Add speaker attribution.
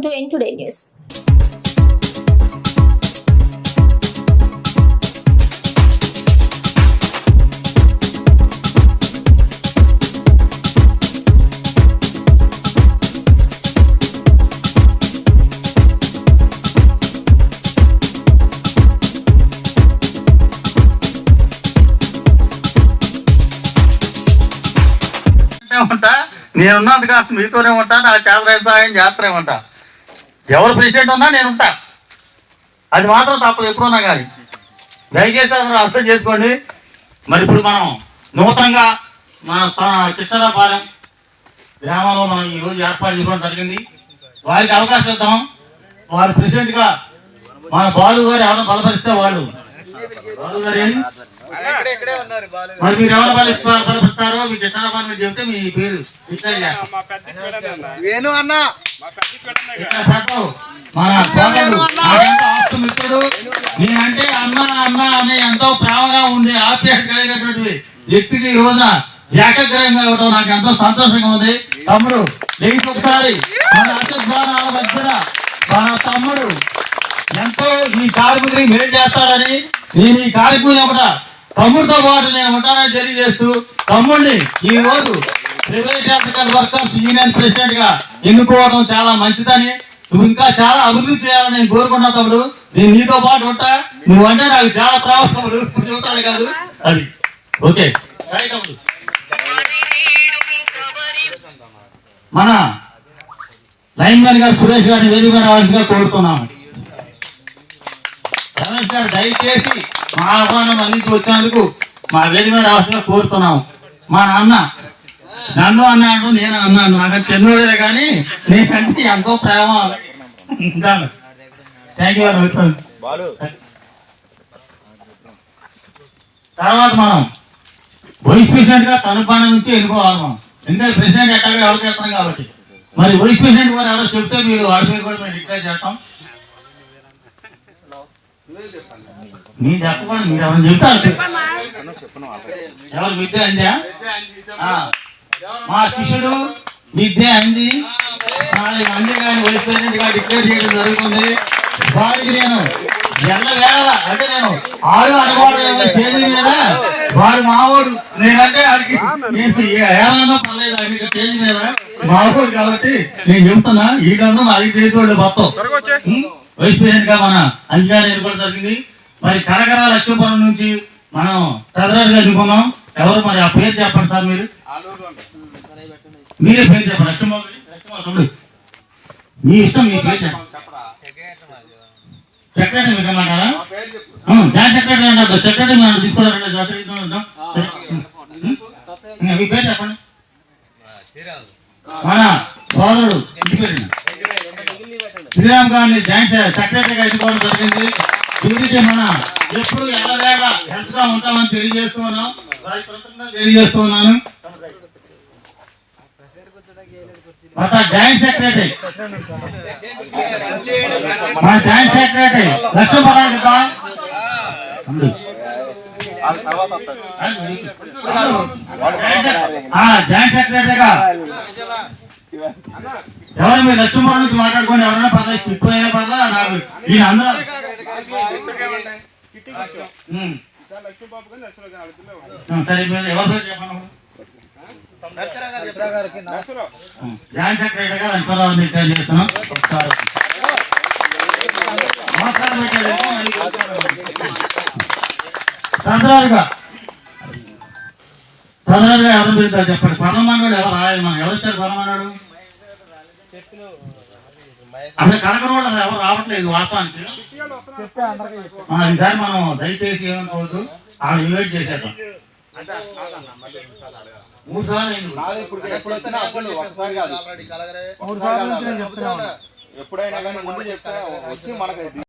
Speaker 1: Welcome to N today news
Speaker 2: ఉంటా నేనున్నది కాదు మీతోనే ఉంటా నా చేత సాయం చేస్తూనే ఉంటా ఎవరు ప్రెసిడెంట్ ఉన్నా నేను ఉంటా. అది మాత్రం తప్పదు ఎప్పుడున్నా కానీ. దయచేసి అందరూ అర్థం చేసుకోండి. మరి ఇప్పుడు మనం నూతనంగా మన కృష్ణరాపాలెం గ్రామంలో మనం ఈ రోజు ఏర్పాటు చేసుకోవడం జరిగింది. వారికి అవకాశం ఇద్దాం. వారు ప్రెసిడెంట్గా మన బాలు గారు ఎవరైనా బలపరిస్తే వాళ్ళు? బాలు గారు మరి మీరు ఎవరు బలప- బలపరుస్తారో మీ కృష్ణాపాలెం మీరు చెప్తే మీ పేరు
Speaker 3: వేణు అన్న.
Speaker 2: మన నేనంటే అన్న అన్న అని ఎంతో ప్రేమగా ఉండి ఆప్యాయత కలిగినటువంటి వ్యక్తికి ఈ రోజున ఏకగ్రహంగా ఇవ్వడం నాకు ఎంతో సంతోషంగా ఉంది. తమ్ముడు ఒకసారి మన మధ్యన మన తమ్ముడు ఎంతో ఈ కార్మికుడికి మేలు చేస్తాడని నేను ఈ కార్యక్రమం కూడా తమ్ముడితో పాటు నేను ఉంటానని తెలియజేస్తూ తమ్ముడిని ఈ రోజు ప్రైవేట్ వర్కర్స్ యూనియన్ ప్రెసిడెంట్గా ఎన్నుకోవడం చాలా మంచిదని. నువ్వు ఇంకా చాలా అభివృద్ధి చేయాలని నేను కోరుకున్నా తమ్ముడు. నేను నీతో పాటు ఉంటా. నువ్వంటే నాకు చాలా ప్రావం తమ్ముడు. ఇప్పుడు చెబుతాడు కాదు. అది. ఓకే. రైట్ తమ్ముడు. మన లైన్ మ్యాన్ గారు సురేష్ గారిని వేదిక మీద రావాల్సిందిగా కోరుతున్నాము. రమేష్ గారు దయచేసి మా ఆహ్వానం అందించి వచ్చినందుకు మా వేదిక మీద రావాల్సిందిగా కోరుతున్నాము. మా నాన్న నన్ను అన్నాడు నేను అన్నాను. నాకు చిన్నోడే కానీ నేనంటే ఎంతో ప్రేమ. థ్యాంక్ యూ తర్వాత మనం వైస్ ప్రెసిడెంట్గా తనుపాన నుంచి వెళ్ళిపోవాలి మనం. ఎందుకంటే ప్రెసిడెంట్ ఎట్టాగా ఎవరికి వెళ్తాం కాబట్టి. మరి వైస్ ప్రెసిడెంట్ గారు ఎవరో చెప్తే మీరు వాడి పేరు కూడా మేము డిక్లేర్ చేస్తాం. నేను చెప్పకుండా మీరు ఎవరు చెప్తారు ఎవరు విద్య అందా ఆ, మా శిష్యుడు విద్య అంది. మంది కానీ వైస్ ప్రెసిడెంట్గా డిక్లేర్ చేయడం జరుగుతుంది. వారికి నేను ఎల్ల వేళ అంటే నేను ఆడు అనుకోవడం స్టేజీ మీద వాడు మావోడు. నేనంటే ఆడికి నేను ఏమన్నా పర్లేదు ఆడికి స్టేజ్ మీద మావోడు కాబట్టి నేను చెప్తున్నా ఈ గంధం అది చేసేవాళ్ళు మొత్తం ఉం? వైస్ ప్రెసిడెంట్గా మన అంజగారు ఎన్నుకోవడం జరిగింది. మరి కనకర లక్ష్మీపురం నుంచి మనం ట్రెజరర్గా ఎన్నుకున్నాం ఎవరు మరి ఆ పేరు చెప్పండి సార్ మీరు? మీరే పేరు చెప్పండి. లక్ష్మీబాబు మీ ఇష్టం మీ పేరు చెప్పండి. సెక్రటరీ మీకు అమ్మంటారా జాయింట్ సెక్రటరీ మనం తీసుకోవాలంటే జాతర. మీ పేరు చెప్పండి. మన సోదరుడు శ్రీరామ్. గారిని జాయింట్ సెక్రటరీగా ఎన్నుకోవడం జరిగింది. దీనికి మన ఎప్పుడు ఎల్లవేళ హెల్త్గా ఉంటామని తెలియజేస్తున్నాం తెలియజేస్తున్నాను వారి జాయింట్ సెక్రటరీ. మన జాయింట్ సెక్రటరీ లక్ష్మీపరాజు కదా జాయింట్ సెక్రటరీగా ఎవరు మీరు లక్ష్మీ నుంచి మాట్లాడుకోండి ఎవరైనా పర్లేదు ఎక్కువైనా పర్లేదు నాకు ఈయన అందరూ జాయింట్ సెక్రటరీగా లక్ష్మీరావు నిర్ణయం చేస్తున్నాం ఒకసారి తొందరగా తొందరగా ఎవరు పెడతారు చెప్పండి? పరమానుడు ఎవరు రాయాలి మనం? ఎవరు వచ్చారు పరమానుడు అసలు కడకరోడు అసలు ఎవరు రావట్లేదు వాస్తవానికి. ఆ, ఈసారి మనం దయచేసి ఏమనుకోవద్దు ఆ ఇన్వైట్
Speaker 3: కాదు. మూడు సార్లు ఎప్పుడైనా కానీ ముందు చెప్తే వచ్చి మనకి